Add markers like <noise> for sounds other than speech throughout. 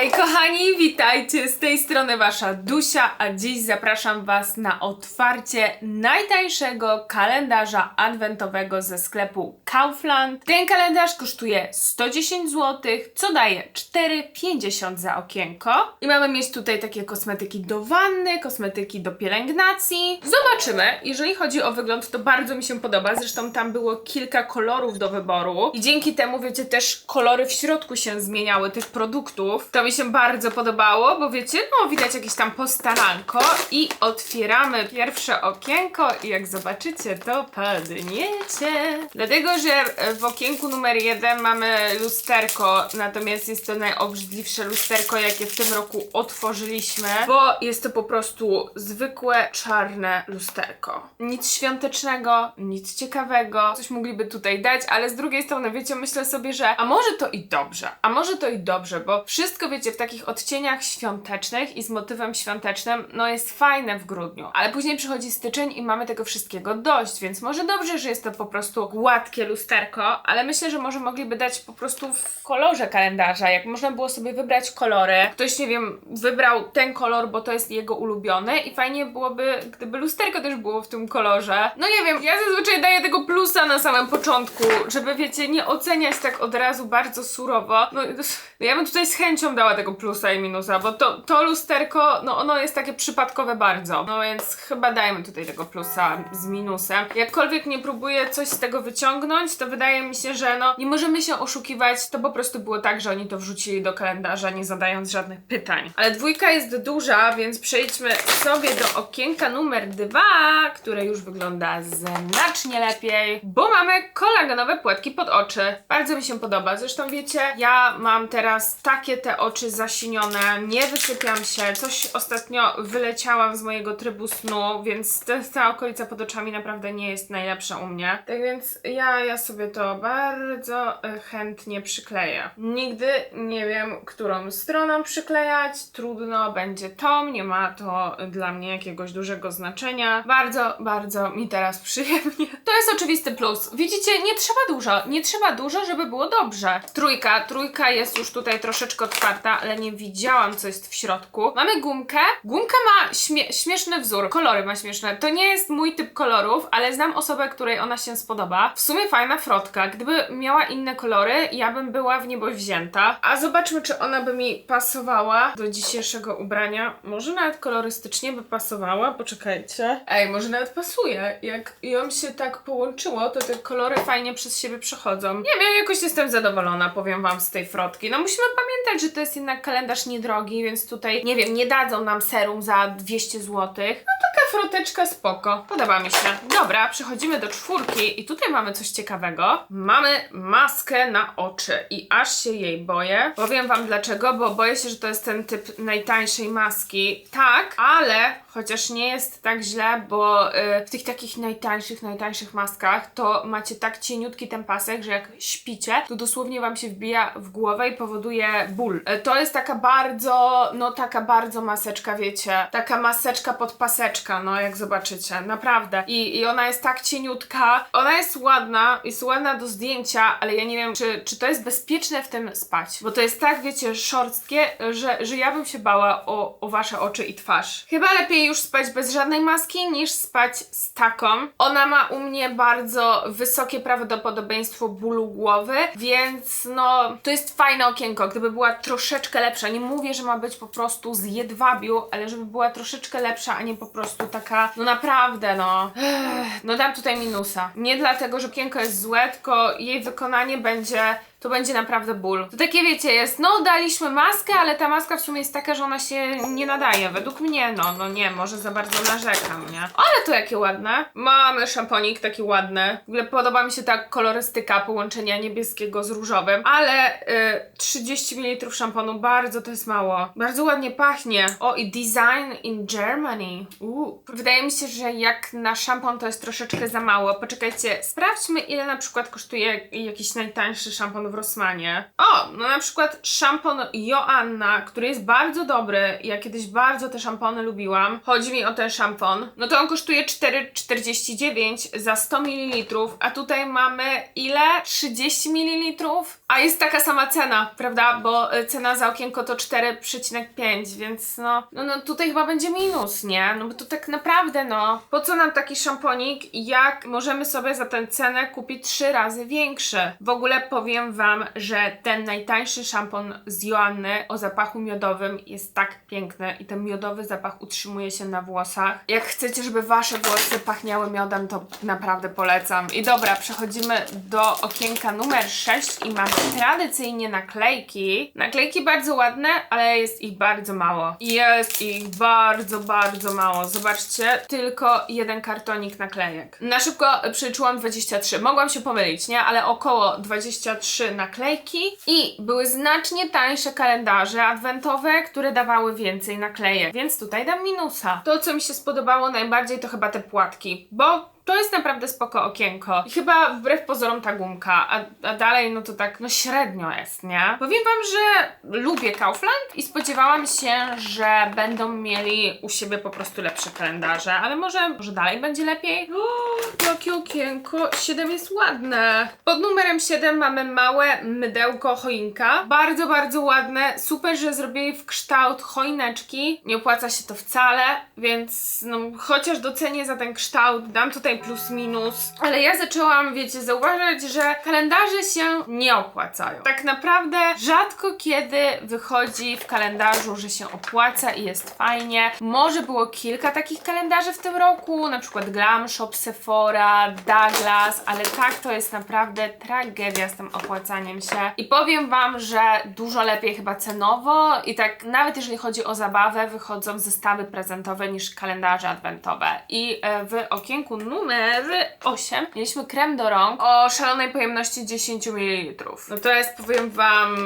Hej kochani, witajcie! Z tej strony wasza Dusia, a dziś zapraszam was na otwarcie najtańszego kalendarza adwentowego ze sklepu Kaufland. Ten kalendarz kosztuje 110 zł, co daje 4,50 za okienko. I mamy mieć tutaj takie kosmetyki do wanny, kosmetyki do pielęgnacji. Zobaczymy. Jeżeli chodzi o wygląd, to bardzo mi się podoba. Zresztą tam było kilka kolorów do wyboru i dzięki temu, wiecie, też kolory w środku się zmieniały tych produktów. To mi się bardzo podobało, bo wiecie, no widać jakieś tam postaranko i otwieramy pierwsze okienko i jak zobaczycie, to padniecie. Dlatego, że w okienku numer jeden mamy lusterko, natomiast jest to najobrzydliwsze lusterko, jakie w tym roku otworzyliśmy, bo jest to po prostu zwykłe czarne lusterko. Nic świątecznego, nic ciekawego, coś mogliby tutaj dać, ale z drugiej strony, wiecie, myślę sobie, że a może to i dobrze, a może to i dobrze, bo wszystko, wiecie, w takich odcieniach świątecznych i z motywem świątecznym, no jest fajne w grudniu, ale później przychodzi styczeń i mamy tego wszystkiego dość, więc może dobrze, że jest to po prostu gładkie lusterko, ale myślę, że może mogliby dać po prostu w kolorze kalendarza, jak można było sobie wybrać kolory. Ktoś, nie wiem, wybrał ten kolor, bo to jest jego ulubiony i fajnie byłoby, gdyby lusterko też było w tym kolorze. No nie wiem, ja zazwyczaj daję tego plusa na samym początku, żeby wiecie, nie oceniać tak od razu bardzo surowo. No <laughs> ja bym tutaj z chęcią dała tego plusa i minusa, bo to, to lusterko, no ono jest takie przypadkowe bardzo. No więc chyba dajmy tutaj tego plusa z minusem. Jakkolwiek nie próbuję coś z tego wyciągnąć, to wydaje mi się, że no nie możemy się oszukiwać, to po prostu było tak, że oni to wrzucili do kalendarza, nie zadając żadnych pytań. Ale dwójka jest duża, więc przejdźmy sobie do okienka numer dwa, które już wygląda znacznie lepiej, bo mamy kolagenowe płetki pod oczy. Bardzo mi się podoba. Zresztą wiecie, ja mam teraz takie te oczy zasinione, nie wysypiam się. Coś ostatnio wyleciałam z mojego trybu snu, więc ta okolica pod oczami naprawdę nie jest najlepsza u mnie. Tak więc ja, ja sobie to bardzo e, chętnie przykleję. Nigdy nie wiem, którą stroną przyklejać. Trudno będzie to, nie ma to dla mnie jakiegoś dużego znaczenia. Bardzo, bardzo mi teraz <laughs> przyjemnie. To jest oczywisty plus. Widzicie, nie trzeba dużo, nie trzeba dużo, żeby było dobrze. Trójka, trójka jest już tutaj troszeczkę otwarta, ale nie widziałam, co jest w środku. Mamy gumkę. Gumka ma śmie śmieszny wzór, kolory ma śmieszne. To nie jest mój typ kolorów, ale znam osobę, której ona się spodoba. W sumie fajna frotka. Gdyby miała inne kolory, ja bym była w niebo wzięta. A zobaczmy, czy ona by mi pasowała do dzisiejszego ubrania. Może nawet kolorystycznie by pasowała. Poczekajcie. Ej, może nawet pasuje. Jak ją się tak połączyło, to te kolory fajnie przez siebie przechodzą. Nie wiem, ja jakoś jestem zadowolona, powiem wam, z tej frotki. No musimy pamiętać, że to jest jednak kalendarz niedrogi, więc tutaj, nie wiem, nie dadzą nam serum za 200 zł. No taka froteczka spoko. Podoba mi się. Dobra, przechodzimy do czwórki i tutaj mamy coś ciekawego. Mamy maskę na oczy i aż się jej boję. Powiem wam dlaczego, bo boję się, że to jest ten typ najtańszej maski. Tak, ale chociaż nie jest tak źle, bo y, w tych takich najtańszych, najtańszych maskach to macie tak cieniutki ten pasek, że jak śpicie, to dosłownie wam się wbija w głowę i powoduje ból. Y, to jest taka bardzo, no taka bardzo maseczka, wiecie, taka maseczka pod paseczka, no jak zobaczycie, naprawdę. I, I ona jest tak cieniutka, ona jest ładna, jest ładna do zdjęcia, ale ja nie wiem, czy, czy to jest bezpieczne w tym spać, bo to jest tak, wiecie, szorstkie, że, że ja bym się bała o, o wasze oczy i twarz. Chyba lepiej już spać bez żadnej maski, niż spać z taką. Ona ma u mnie bardzo wysokie prawdopodobieństwo bólu głowy, więc no, to jest fajne okienko. Gdyby była troszeczkę lepsza, nie mówię, że ma być po prostu z jedwabiu, ale żeby była troszeczkę lepsza, a nie po prostu taka, no naprawdę, no. No dam tutaj minusa. Nie dlatego, że okienko jest złe, tylko jej wykonanie będzie to będzie naprawdę ból. To takie wiecie, jest, no daliśmy maskę, ale ta maska w sumie jest taka, że ona się nie nadaje. Według mnie, no, no nie, może za bardzo narzekam, nie? Ale to jakie ładne. Mamy szamponik taki ładny. W ogóle podoba mi się ta kolorystyka połączenia niebieskiego z różowym, ale y, 30 ml szamponu, bardzo to jest mało. Bardzo ładnie pachnie. O, i design in Germany. Wydaje mi się, że jak na szampon to jest troszeczkę za mało. Poczekajcie, sprawdźmy ile na przykład kosztuje jakiś najtańszy szampon w Rossmanie. O, no na przykład szampon Joanna, który jest bardzo dobry. Ja kiedyś bardzo te szampony lubiłam. Chodzi mi o ten szampon. No to on kosztuje 4,49 za 100 ml, a tutaj mamy ile? 30 ml? A jest taka sama cena, prawda? Bo y, cena za okienko to 4,5, więc no, no, no tutaj chyba będzie minus, nie? No bo to tak naprawdę, no, po co nam taki szamponik, jak możemy sobie za tę cenę kupić trzy razy większy? W ogóle powiem że ten najtańszy szampon z Joanny o zapachu miodowym jest tak piękny i ten miodowy zapach utrzymuje się na włosach. Jak chcecie, żeby Wasze włosy pachniały miodem, to naprawdę polecam. I dobra, przechodzimy do okienka numer 6 i mamy tradycyjnie naklejki. Naklejki bardzo ładne, ale jest ich bardzo mało. Jest ich bardzo, bardzo mało. Zobaczcie, tylko jeden kartonik naklejek. Na szybko przeliczyłam 23. Mogłam się pomylić, nie? Ale około 23 naklejki i były znacznie tańsze kalendarze adwentowe, które dawały więcej naklejek, więc tutaj dam minusa. To, co mi się spodobało najbardziej, to chyba te płatki, bo to jest naprawdę spoko okienko. I chyba wbrew pozorom ta gumka, a, a dalej no to tak no średnio jest, nie? Powiem wam, że lubię Kaufland i spodziewałam się, że będą mieli u siebie po prostu lepsze kalendarze, ale może, może dalej będzie lepiej? O, jakie okienko, 7 jest ładne. Pod numerem 7 mamy małe mydełko choinka. Bardzo, bardzo ładne. Super, że zrobili w kształt choineczki. Nie opłaca się to wcale, więc no, chociaż docenię za ten kształt, dam tutaj plus minus. Ale ja zaczęłam, wiecie, zauważyć, że kalendarze się nie opłacają. Tak naprawdę rzadko kiedy wychodzi w kalendarzu, że się opłaca i jest fajnie. Może było kilka takich kalendarzy w tym roku, na przykład Glam Shop, Sephora, Douglas, ale tak to jest naprawdę tragedia z tym opłacaniem się. I powiem Wam, że dużo lepiej chyba cenowo i tak nawet jeżeli chodzi o zabawę, wychodzą zestawy prezentowe niż kalendarze adwentowe. I e, w okienku numer 8 mieliśmy krem do rąk o szalonej pojemności 10 ml. No to jest, powiem Wam,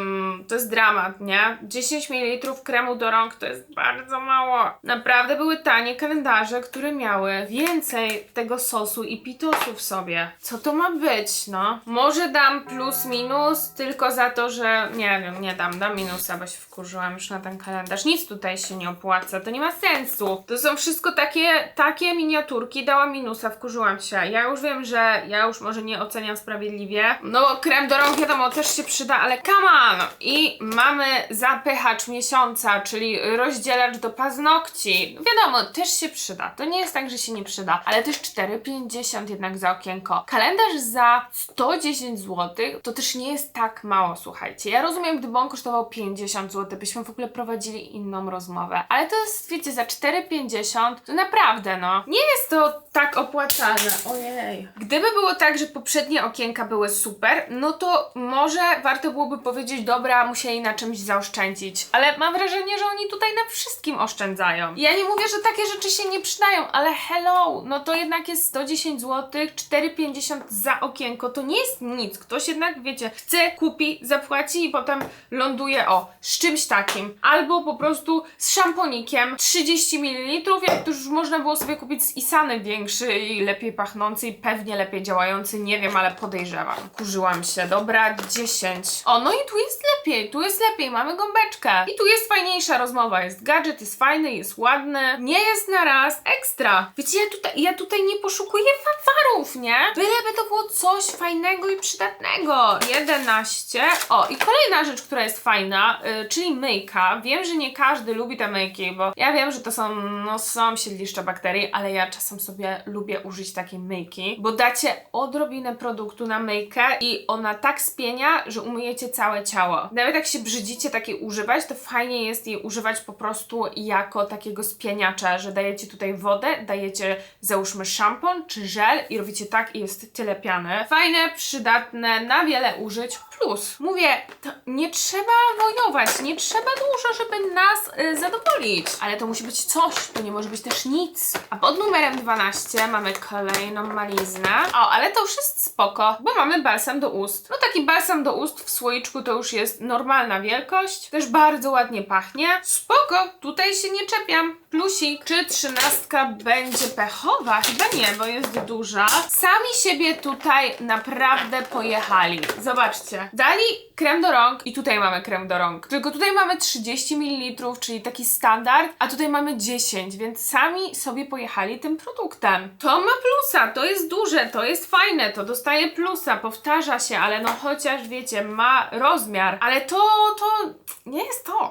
to jest dramat, nie? 10 ml kremu do rąk to jest bardzo mało. Naprawdę były tanie kalendarze, które miały więcej tego sosu i pitosu w sobie. Co to ma być, no? Może dam plus minus tylko za to, że nie wiem, nie dam, dam minusa, bo się wkurzyłam już na ten kalendarz. Nic tutaj się nie opłaca, to nie ma sensu. To są wszystko takie, takie miniaturki, dałam minusa, wkurzyłam się. Ja już wiem, że ja już może nie oceniam sprawiedliwie. No, krem do rąk wiadomo, też się przyda, ale come on! I mamy zapychacz miesiąca, czyli rozdzielacz do paznokci. Wiadomo, też się przyda. To nie jest tak, że się nie przyda, ale też 4,50 jednak za okienko. Kalendarz za 110 zł to też nie jest tak mało, słuchajcie. Ja rozumiem, gdyby on kosztował 50 zł, byśmy w ogóle prowadzili inną rozmowę. Ale to jest, wiecie, za 4,50 to naprawdę, no. Nie jest to tak opłacalne. Ojej. Gdyby było tak, że poprzednie okienka były super, no to może warto byłoby powiedzieć, dobra, musieli na czymś zaoszczędzić. Ale mam wrażenie, że oni tutaj na wszystkim oszczędzają. Ja nie mówię, że takie rzeczy się nie przydają, ale hello, no to jednak jest 110 zł, 4,50 za okienko, to nie jest nic. Ktoś jednak, wiecie, chce, kupi, zapłaci i potem ląduje, o, z czymś takim. Albo po prostu z szamponikiem 30 ml, jak to już można było sobie kupić z Isany większy i lepiej pachnący i pewnie lepiej działający, nie wiem, ale podejrzewam. Kurzyłam się, dobra, 10. O, no i tu jest lepiej, tu jest lepiej, mamy gąbeczkę. I tu jest fajniejsza rozmowa, jest gadżet, jest fajny, jest ładny, nie jest na raz ekstra. Wiecie, ja tutaj, ja tutaj nie poszukuję fanfarów, nie? Byleby to było coś fajnego i przydatnego. 11. O, i kolejna rzecz, która jest fajna, y, czyli myjka. Wiem, że nie każdy lubi te myjki, bo ja wiem, że to są, no są siedliszcze bakterii, ale ja czasem sobie lubię użyć takiej myjki, bo dacie odrobinę produktu na myjkę i ona tak spienia, że umyjecie całe ciało. Nawet jak się brzydzicie takiej używać, to fajnie jest jej używać po prostu jako takiego spieniacza, że dajecie tutaj wodę, dajecie załóżmy szampon czy żel i robicie tak i jest tyle piany. Fajne, przydatne, na wiele użyć. Plus, mówię, nie trzeba wojować, nie trzeba dużo, żeby nas y, zadowolić, ale to musi być coś, to nie może być też nic. A pod numerem 12 mamy kolejną maliznę. O, ale to już jest spoko, bo mamy balsam do ust. No taki balsam do ust w słoiczku to już jest normalna wielkość, też bardzo ładnie pachnie. Spoko, tutaj się nie czepiam. Plusik. Czy trzynastka będzie pechowa? Chyba nie, bo jest duża. Sami siebie tutaj naprawdę pojechali. Zobaczcie. Dali krem do rąk i tutaj mamy krem do rąk. Tylko tutaj mamy 30 ml, czyli taki standard, a tutaj mamy 10, więc sami sobie pojechali tym produktem. To ma plusa, to jest duże, to jest fajne, to dostaje plusa, powtarza się, ale no chociaż wiecie, ma rozmiar, ale to, to.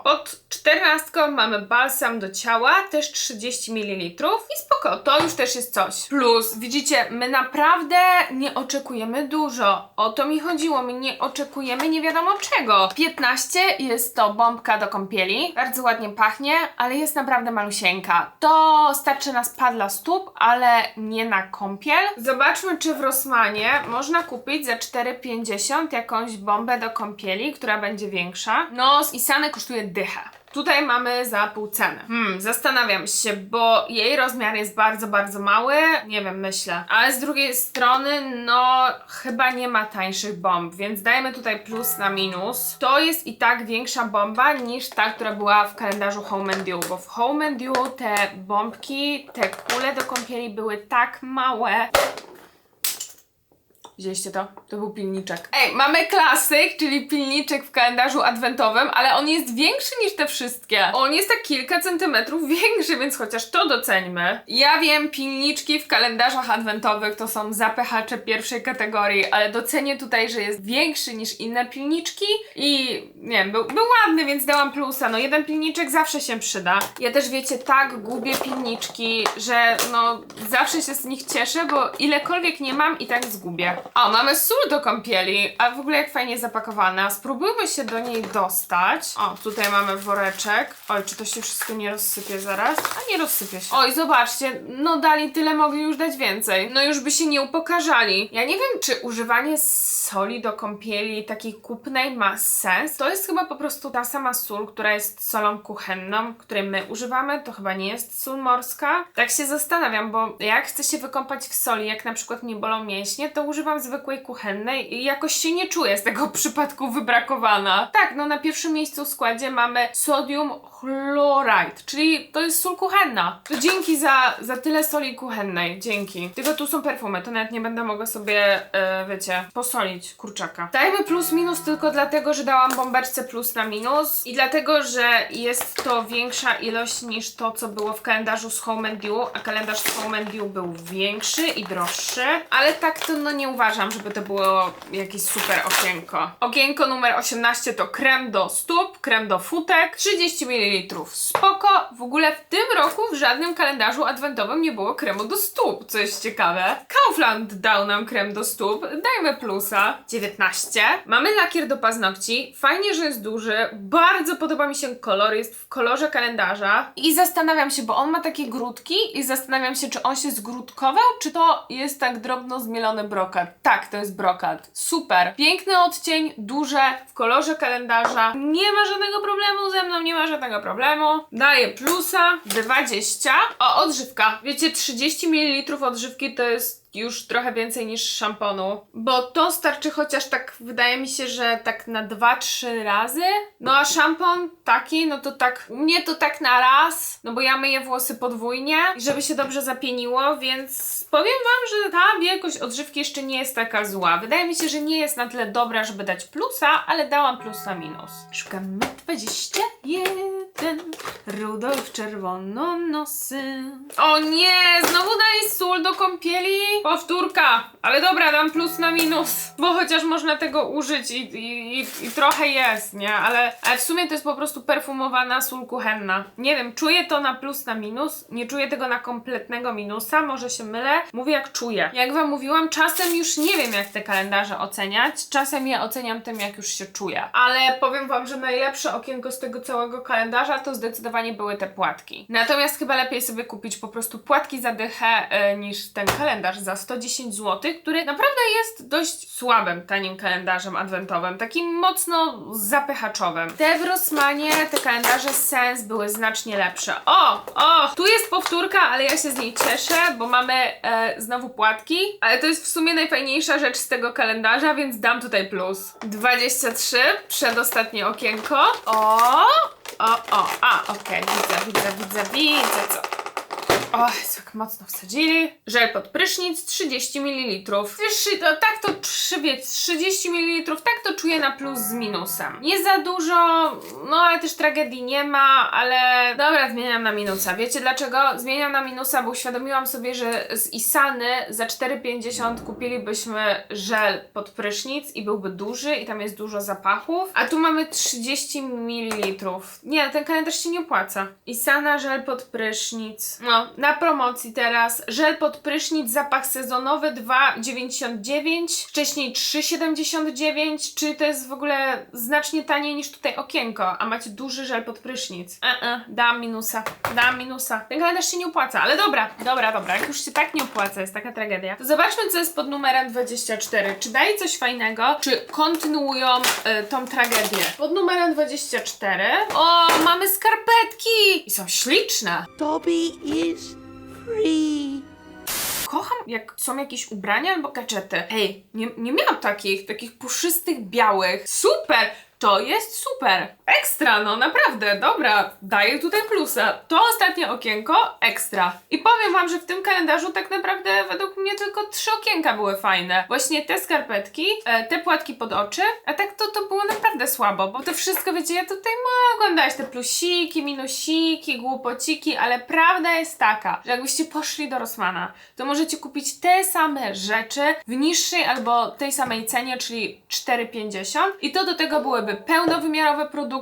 Pod 14 mamy balsam do ciała, też 30 ml i spoko, to już też jest coś. Plus, widzicie, my naprawdę nie oczekujemy dużo. O to mi chodziło, my nie oczekujemy nie wiadomo czego. 15 jest to bombka do kąpieli, bardzo ładnie pachnie, ale jest naprawdę malusieńka. To starczy na spad dla stóp, ale nie na kąpiel. Zobaczmy, czy w Rossmanie można kupić za 4,50 jakąś bombę do kąpieli, która będzie większa. No, z Isany kosztuje dychę. Tutaj mamy za pół ceny. Hmm, zastanawiam się, bo jej rozmiar jest bardzo, bardzo mały. Nie wiem, myślę. Ale z drugiej strony, no, chyba nie ma tańszych bomb, więc dajmy tutaj plus na minus. To jest i tak większa bomba niż ta, która była w kalendarzu Home and Dew, bo w Home and Dew te bombki, te kule do kąpieli były tak małe. Widzieliście to? To był pilniczek. Ej, mamy klasyk, czyli pilniczek w kalendarzu adwentowym, ale on jest większy niż te wszystkie. On jest tak kilka centymetrów <laughs> większy, więc chociaż to doceńmy. Ja wiem, pilniczki w kalendarzach adwentowych to są zapychacze pierwszej kategorii, ale docenię tutaj, że jest większy niż inne pilniczki i nie wiem, był, był ładny, więc dałam plusa. No jeden pilniczek zawsze się przyda. Ja też wiecie, tak gubię pilniczki, że no zawsze się z nich cieszę, bo ilekolwiek nie mam i tak zgubię. O, mamy sól do kąpieli, a w ogóle jak fajnie zapakowana. Spróbujmy się do niej dostać. O, tutaj mamy woreczek. Oj, czy to się wszystko nie rozsypie zaraz? A nie rozsypie się. Oj, zobaczcie, no dali tyle, mogli już dać więcej. No już by się nie upokarzali. Ja nie wiem, czy używanie soli do kąpieli takiej kupnej ma sens. To jest chyba po prostu ta sama sól, która jest solą kuchenną, której my używamy. To chyba nie jest sól morska. Tak się zastanawiam, bo jak chcę się wykąpać w soli, jak na przykład mnie bolą mięśnie, to używam zwykłej kuchennej i jakoś się nie czuję z tego <laughs> przypadku wybrakowana. Tak, no na pierwszym miejscu w składzie mamy sodium chloride, czyli to jest sól kuchenna. To dzięki za, za tyle soli kuchennej, dzięki. Tylko tu są perfumy, to nawet nie będę mogła sobie, e, wiecie, posolić kurczaka. Dajmy plus minus tylko dlatego, że dałam bombeczce plus na minus i dlatego, że jest to większa ilość niż to, co było w kalendarzu z Home and Dew, a kalendarz z Home and Dew był większy i droższy, ale tak to no nie uważam, żeby to było jakieś super okienko. Okienko numer 18 to krem do stóp, krem do futek, 30 ml. Spoko, w ogóle w tym roku w żadnym kalendarzu adwentowym nie było kremu do stóp, co jest ciekawe. Kaufland dał nam krem do stóp, dajmy plusa. 19. Mamy lakier do paznokci, fajnie, że jest duży, bardzo podoba mi się kolor, jest w kolorze kalendarza i zastanawiam się, bo on ma takie grudki i zastanawiam się, czy on się zgrudkował, czy to jest tak drobno zmielony brokat. Tak, to jest brokat. Super. Piękny odcień, duże, w kolorze kalendarza. Nie ma żadnego problemu ze mną, nie ma żadnego problemu. Daję plusa 20. O, odżywka. Wiecie, 30 ml odżywki to jest już trochę więcej niż szamponu, bo to starczy chociaż tak, wydaje mi się, że tak na 2-3 razy. No a szampon taki, no to tak, mnie to tak na raz, no bo ja myję włosy podwójnie, żeby się dobrze zapieniło, więc powiem wam, że ta wielkość odżywki jeszcze nie jest taka zła. Wydaje mi się, że nie jest na tyle dobra, żeby dać plusa, ale dałam plus na minus. Szukamy 21, Rudolf czerwononosy. O nie, znowu daj sól do kąpieli? Powtórka, ale dobra, dam plus na minus, bo chociaż można tego użyć i, i, i, i trochę jest, nie? Ale, ale w sumie to jest po prostu perfumowana sól kuchenna. Nie wiem, czuję to na plus na minus, nie czuję tego na kompletnego minusa, może się mylę. Mówię jak czuję. Jak wam mówiłam, czasem już nie wiem jak te kalendarze oceniać, czasem je oceniam tym jak już się czuję. Ale powiem wam, że najlepsze okienko z tego całego kalendarza to zdecydowanie były te płatki. Natomiast chyba lepiej sobie kupić po prostu płatki za dychę y, niż ten kalendarz za 110 zł, który naprawdę jest dość słabym, tanim kalendarzem adwentowym, takim mocno zapychaczowym. Te w Rossmanie, te kalendarze Sens były znacznie lepsze. O, o, tu jest powtórka, ale ja się z niej cieszę, bo mamy e, znowu płatki, ale to jest w sumie najfajniejsza rzecz z tego kalendarza, więc dam tutaj plus. 23, przedostatnie okienko. O, o, o, a, okej, widzę, widzę, widzę, widzę co. O, jak mocno wsadzili. Żel pod prysznic 30 ml. Wiesz, to tak to trzy- wie, 30 ml, tak to czuję na plus z minusem. Nie za dużo, no ale też tragedii nie ma, ale dobra, zmieniam na minusa. Wiecie dlaczego? Zmieniam na minusa, bo uświadomiłam sobie, że z Isany za 4,50 kupilibyśmy żel pod prysznic i byłby duży i tam jest dużo zapachów, a tu mamy 30 ml. Nie, ten kalendarz się nie opłaca. Isana żel pod prysznic. No, na promocji teraz. Żel pod prysznic, zapach sezonowy 2,99, wcześniej 3,79. Czy to jest w ogóle znacznie taniej niż tutaj okienko, a macie duży żel pod prysznic? E, e, dam minusa, dam minusa. Ten kalendarz się nie opłaca, ale dobra, dobra, dobra. Jak już się tak nie opłaca, jest taka tragedia. To zobaczmy, co jest pod numerem 24. Czy daje coś fajnego, czy kontynuują e, tą tragedię? Pod numerem 24. O, mamy skarpetki! I są śliczne. Dobby is free. Kocham, jak są jakieś ubrania albo gadżety. Hej, nie, nie miałam takich, takich puszystych, białych. Super! To jest super! Ekstra, no naprawdę, dobra, daję tutaj plusa. To ostatnie okienko, ekstra. I powiem wam, że w tym kalendarzu tak naprawdę według mnie tylko trzy okienka były fajne. Właśnie te skarpetki, e, te płatki pod oczy, a tak to, to było naprawdę słabo, bo to wszystko, wiecie, ja tutaj mogłam dać te plusiki, minusiki, głupociki, ale prawda jest taka, że jakbyście poszli do Rossmana, to możecie kupić te same rzeczy w niższej albo tej samej cenie, czyli 4,50 i to do tego byłyby pełnowymiarowe produkty,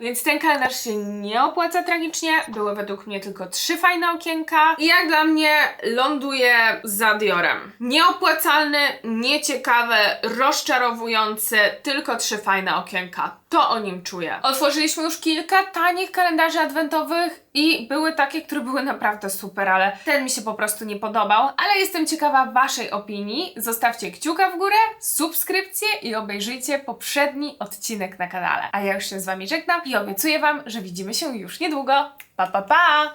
więc ten kalendarz się nie opłaca tragicznie. Były według mnie tylko trzy fajne okienka i jak dla mnie ląduje za Diorem. Nieopłacalny, nieciekawe, rozczarowujący, tylko trzy fajne okienka. To o nim czuję. Otworzyliśmy już kilka tanich kalendarzy adwentowych i były takie, które były naprawdę super, ale ten mi się po prostu nie podobał. Ale jestem ciekawa Waszej opinii. Zostawcie kciuka w górę, subskrypcję i obejrzyjcie poprzedni odcinek na kanale. A ja już się z Wami żegnam i obiecuję Wam, że widzimy się już niedługo. Pa, pa, pa!